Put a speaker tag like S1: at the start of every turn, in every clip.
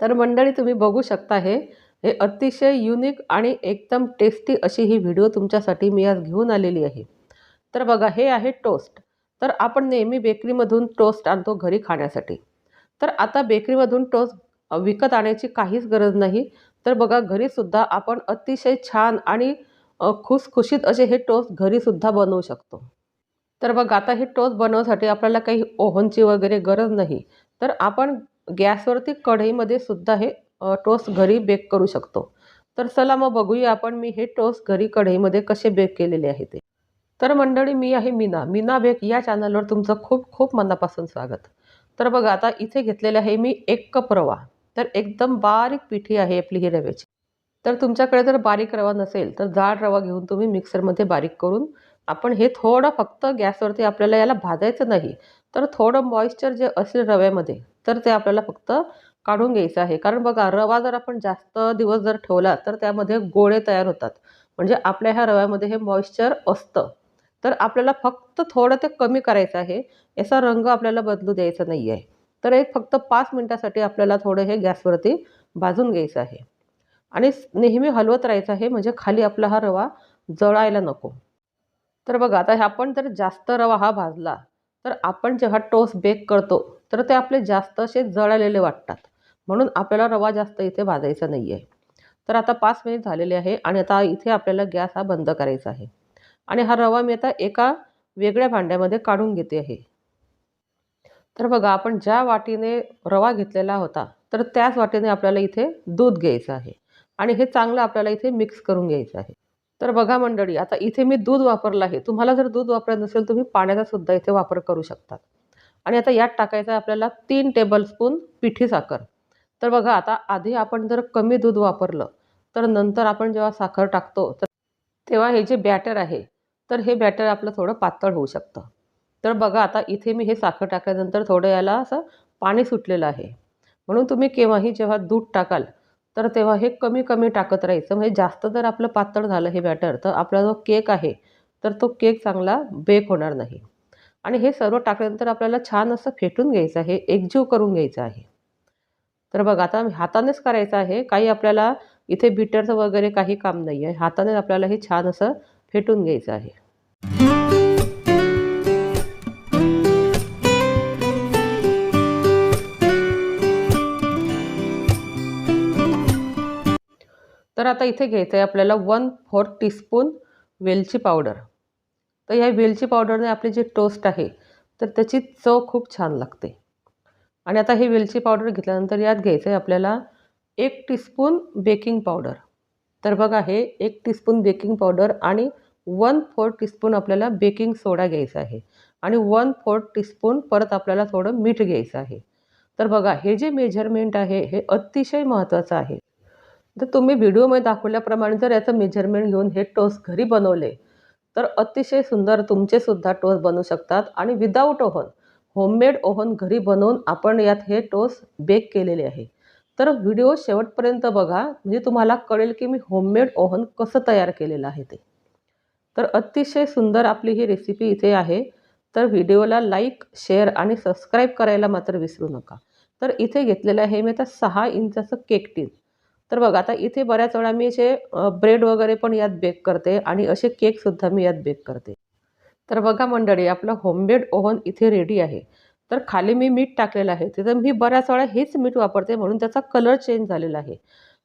S1: तर मंडळी तुम्ही बघू शकता हे. हे अतिशय युनिक आणि एकदम टेस्टी अशी ही व्हिडिओ तुमच्यासाठी मी आज घेऊन आलेली आहे. तर बघा हे आहे टोस्ट तर आपण नेहमी बेकरीमधून टोस्ट आणतो घरी खाण्यासाठी. तर आता बेकरीमधून टोस्ट विकत आणायची काहीच गरज नाही. तर बघा घरीसुद्धा आपण अतिशय छान आणि खुसखुशीत असे हे टोस्ट घरीसुद्धा बनवू शकतो. तर बघा आता हे टोस्ट बनवण्यासाठी आपल्याला काही ओव्हनची वगैरे गरज नाही. तर आपण गॅसवरती कढईमध्ये सुद्धा हे टोस्ट घरी बेक करू शकतो. तर चला मग बघूया आपण मी हे टोस्ट घरी कढईमध्ये कसे बेक केलेले आहे ते. तर मंडळी मी आहे मीना. मीना बेक या चॅनलवर तुमचं खूप खूप मनापासून स्वागत. तर बघा आता इथे घेतलेले आहे मी एक कप रवा. तर एकदम बारीक पिठी आहे आपली ही रव्याची. तर तुमच्याकडे जर बारीक रवा नसेल तर जाड रवा घेऊन तुम्ही मिक्सरमध्ये बारीक करून आपण हे थोडं फक्त गॅसवरती आपल्याला याला भाजायचं नाही तर थोडं मॉइश्चर जे असेल रव्यामध्ये तर ते आपल्याला फक्त काढून घ्यायचं आहे. कारण बघा रवा जर आपण जास्त दिवस जर ठेवला तर त्यामध्ये गोळे तयार होतात. म्हणजे आपल्या ह्या रव्यामध्ये हे मॉइश्चर असतं. तर आपल्याला फक्त थोडं ते कमी करायचं आहे. याचा रंग आपल्याला बदलू द्यायचा नाही आहे तर एक फक्त पाच मिनटासाठी आपल्याला थोडं हे गॅसवरती भाजून घ्यायचं आहे. आणि नेहमी हलवत राहायचं आहे म्हणजे खाली आपला हा रवा जळायला नको. तर बघा आता आपण जर जास्त रवा हा भाजला तर आपण जेव्हा टोस्ट बेक करतो तर ते आपले जास्त असे जळलेले वाटतात. म्हणून आपल्याला रवा जास्त इथे भाजायचा नाही आहे तर आता पाच मिनिट झालेले आहे आणि आता इथे आपल्याला गॅस हा बंद करायचा आहे. आणि हा रवा मी आता एका वेगळ्या भांड्यामध्ये काढून घेते आहे. तर बघा आपण ज्या वाटीने रवा घेतलेला होता तर त्याच वाटीने आपल्याला इथे दूध घ्यायचं आहे. आणि हे चांगलं आपल्याला इथे मिक्स करून घ्यायचं आहे. तर बघा मंडळी आता इथे मी दूध वापरलं आहे. तुम्हाला जर दूध वापरत नसेल तुम्ही पाण्याचा सुद्धा इथे वापर करू शकतात. आणि आता यात टाकायचं आहे आपल्याला तीन टेबलस्पून पिठी साखर. तर बघा आता आधी आपण जर कमी दूध वापरलं तर नंतर आपण जेव्हा साखर टाकतो तर तेव्हा हे जे बॅटर आहे तर हे बॅटर आपलं थोडं पातळ होऊ शकतं. तर बघा आता इथे मी हे साखर टाकल्यानंतर थोडं याला असं पाणी सुटलेलं आहे. म्हणून तुम्ही केव्हाही जेव्हा दूध टाकाल तर तेव्हा हे कमी कमी टाकत राहायचं. म्हणजे जास्त जर आपलं पातळ झालं हे बॅटर तर आपला जो केक आहे तर तो केक चांगला बेक होणार नाही. आणि हे सर्व टाकल्यानंतर आपल्याला छान असं फेटून घ्यायचं आहे एकजीव करून घ्यायचं आहे. तर बघा आता हातानेच करायचं आहे. काही आपल्याला इथे बिटरचं वगैरे काही काम नाही आहे हातानेच आपल्याला हे छान असं फेटून घ्यायचं आहे. तर आता इथे घ्यायचं आहे आपल्याला वन फोर्थ टीस्पून वेलची पावडर तर ह्या वेलची पावडरने आपली जे टोस्ट आहे तर त्याची चव खूप छान लागते. आणि आता हे वेलची पावडर घेतल्यानंतर यात घ्यायचं आहे आपल्याला एक टीस्पून बेकिंग पावडर तर बघा हे एक टीस्पून बेकिंग पावडर आणि वन फोर्थ टीस्पून आपल्याला बेकिंग सोडा घ्यायचा आहे. आणि वन फोर्थ टीस्पून परत आपल्याला थोडं मीठ घ्यायचं आहे. तर बघा हे जे मेजरमेंट आहे हे अतिशय महत्त्वाचं आहे. तर तुम्ही व्हिडिओमध्ये दाखवल्याप्रमाणे जर याचं मेजरमेंट घेऊन हे टोस घरी बनवले तर अतिशय सुंदर तुमचे सुद्धा बनू बनवू शकतात आणि विदाऊट ओव्हन होममेड ओव्हन घरी बनवून आपण यात हे टोस बेक केलेले आहे. तर व्हिडिओ शेवटपर्यंत बघा म्हणजे तुम्हाला कळेल की मी होममेड ओव्हन कसं तयार केलेलं आहे ते. तर अतिशय सुंदर आपली ही रेसिपी इथे आहे. तर व्हिडिओला लाईक शेअर आणि सबस्क्राईब करायला मात्र विसरू नका. तर इथे घेतलेलं आहे मी आता सहा इंचाचं केक टीन तर बघा आता इथे बऱ्याच वेळा मी असे ब्रेड वगैरे पण यात बेक करते आणि असे केकसुद्धा मी यात बेक करते. तर बघा मंडळी आपलं होममेड ओव्हन इथे रेडी आहे. तर खाली मी मीठ टाकलेलं आहे. तिथं मी बऱ्याच वेळा हेच मीठ वापरते म्हणून त्याचा कलर चेंज झालेला आहे.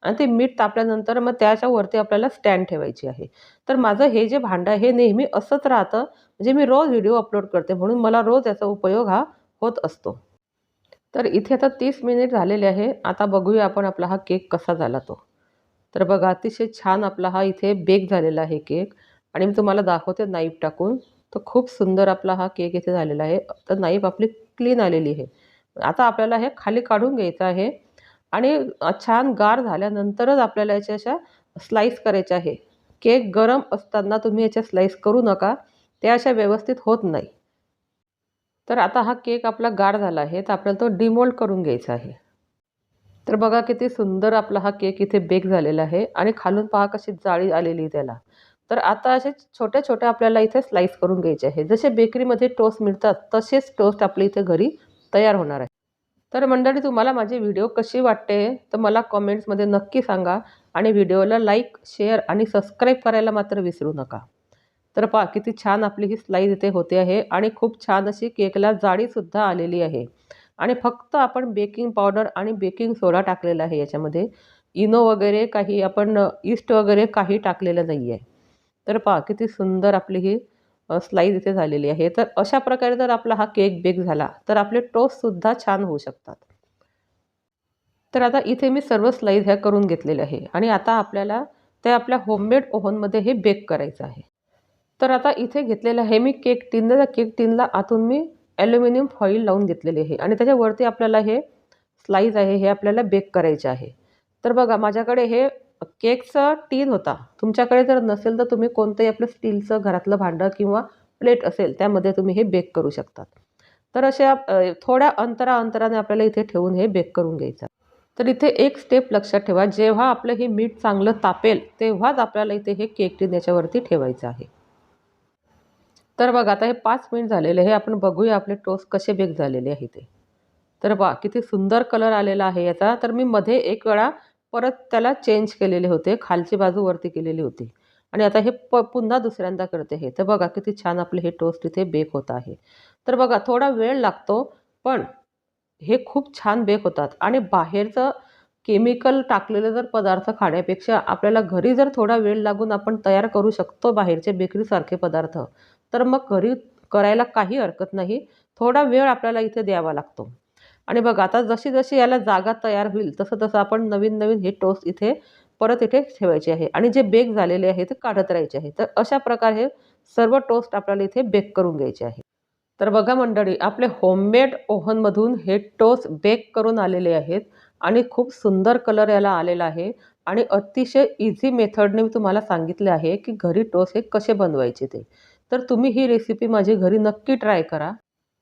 S1: आणि ते मीठ तापल्यानंतर मग त्याच्यावरती आपल्याला स्टँड ठेवायची आहे. तर माझं हे जे भांडं आहे हे नेहमी असंच राहतं. म्हणजे मी रोज व्हिडिओ अपलोड करते म्हणून मला रोज याचा उपयोग हा होत असतो. तर इथे आता तीस मिनिट झालेले आहे. आता बघूया आपण आपला हा केक कसा झाला तो. तर बघा अतिशय छान आपला हा इथे बेक झालेला आहे केक. आणि मी तुम्हाला दाखवते नाईफ टाकून. तर खूप सुंदर आपला हा केक इथे झालेला आहे. तर नाईफ आपली क्लीन आलेली आहे. आता आपल्याला हे खाली काढून घ्यायचं आहे. आणि छान गार झाल्यानंतरच आपल्याला याच्या अशा स्लाईस करायच्या आहे. केक गरम असताना तुम्ही याच्या स्लाईस करू नका. त्या अशा व्यवस्थित होत नाही. तर आता हा केक आपला गाढ झाला आहे तर आपल्याला तो डिमोल्ड करून घ्यायचा आहे. तर बघा किती सुंदर आपला हा केक इथे बेक झालेला आहे आणि खालून पहा कशी जाळी आलेली त्याला. तर आता असे छोट्या छोट्या आपल्याला इथे स्लाईस करून घ्यायचे आहे. जसे बेकरीमध्ये टोस्ट मिळतात तसेच टोस्ट आपल्या इथे घरी तयार होणार आहे. तर मंडळी तुम्हाला माझी व्हिडिओ कशी वाटते तर मला कॉमेंट्समध्ये नक्की सांगा आणि व्हिडिओला लाईक शेअर आणि सबस्क्राईब करायला मात्र विसरू नका. तर पहा किती छान आपली ही स्लाईज इथे होते आहे आणि खूप छान अशी केकला जाळीसुद्धा आलेली आहे. आणि फक्त आपण बेकिंग पावडर आणि बेकिंग सोडा टाकलेला आहे याच्यामध्ये. इनो वगैरे काही आपण ईस्ट वगैरे काही टाकलेलं नाही आहे तर पहा किती सुंदर आपली ही स्लाईज इथे झालेली आहे. तर अशा प्रकारे जर आपला हा केक बेक झाला तर आपले टोस्टसुद्धा छान होऊ शकतात. तर आता इथे मी सर्व स्लाईज ह्या करून घेतलेल्या आहे. आणि आता आपल्याला ते आपल्या होममेड ओव्हनमध्ये हे बेक करायचं आहे. तर आता इथे घेतलेलं आहे मी केक टिन. केक टिनला आतून मी ॲल्युमिनियम फॉईल लावून घेतलेली आहे. आणि त्याच्यावरती आपल्याला हे स्लाईज आहे हे आपल्याला बेक करायचे आहे. तर बघा माझ्याकडे हे केकचा टीन होता. तुमच्याकडे जर नसेल तर तुम्ही कोणतंही आपलं स्टीलचं घरातलं भांडं किंवा प्लेट असेल त्यामध्ये तुम्ही हे बेक करू शकतात. तर अशा थोड्या अंतरा अंतराने आपल्याला इथे ठेवून हे बेक करून घ्यायचं. तर इथे एक स्टेप लक्षात ठेवा. जेव्हा आपलं हे मीठ चांगलं तापेल तेव्हाच आपल्याला इथे हे केक टीन याच्यावरती ठेवायचं आहे. तर बघा आता हे पाच मिनिट झालेले हे आपण बघूया आपले टोस्ट कसे बेक झालेले आहे ते. तर बा किती सुंदर कलर आलेला आहे याचा. तर मी मध्ये एक वेळा परत त्याला चेंज केलेले होते. खालची बाजू वरती केलेली होती. आणि आता हे प पुन्हा दुसऱ्यांदा करते हे. तर बघा किती छान आपले हे टोस्ट इथे बेक होत आहे. तर बघा थोडा वेळ लागतो पण हे खूप छान बेक होतात. आणि बाहेरचं केमिकल टाकलेले जर पदार्थ खाण्यापेक्षा आपल्याला घरी जर थोडा वेळ लागून आपण तयार करू शकतो बाहेरचे बेकरीसारखे पदार्थ तर मग घरी करायला काही हरकत नाही. थोडा वेळ आपल्याला इथे द्यावा लागतो. आणि बघा आता जशी जशी याला जागा तयार होईल तसं तसं आपण नवीन नवीन हे टोस्ट इथे परत इथे ठेवायचे आहे. आणि जे बेक झालेले आहे ते काढत राहायचे आहे. तर अशा प्रकारे सर्व टोस्ट आपल्याला इथे बेक करून घ्यायचे आहे. तर बघा मंडळी आपले होममेड ओव्हनमधून हे टोस्ट बेक करून आलेले आहेत. आणि खूप सुंदर कलर याला आलेला आहे. आणि अतिशय इझी मेथडने मी तुम्हाला सांगितले आहे की घरी टोस्ट हे कसे बनवायचे ते. तर तुम्ही ही रेसिपी माझी घरी नक्की ट्राय करा.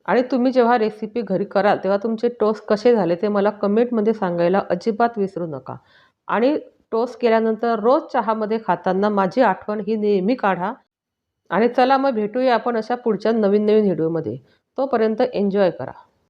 S1: आणि तुम्ही जेव्हा रेसिपी घरी कराल तेव्हा तुमचे टोस्ट कसे झाले ते मला कमेंटमध्ये सांगायला अजिबात विसरू नका. आणि टोस्ट केल्यानंतर रोज चहामध्ये खाताना माझी आठवण ही नेहमी काढा. आणि चला मग भेटूया आपण अशा पुढच्या नवीन नवीन व्हिडिओमध्ये तोपर्यंत एन्जॉय करा.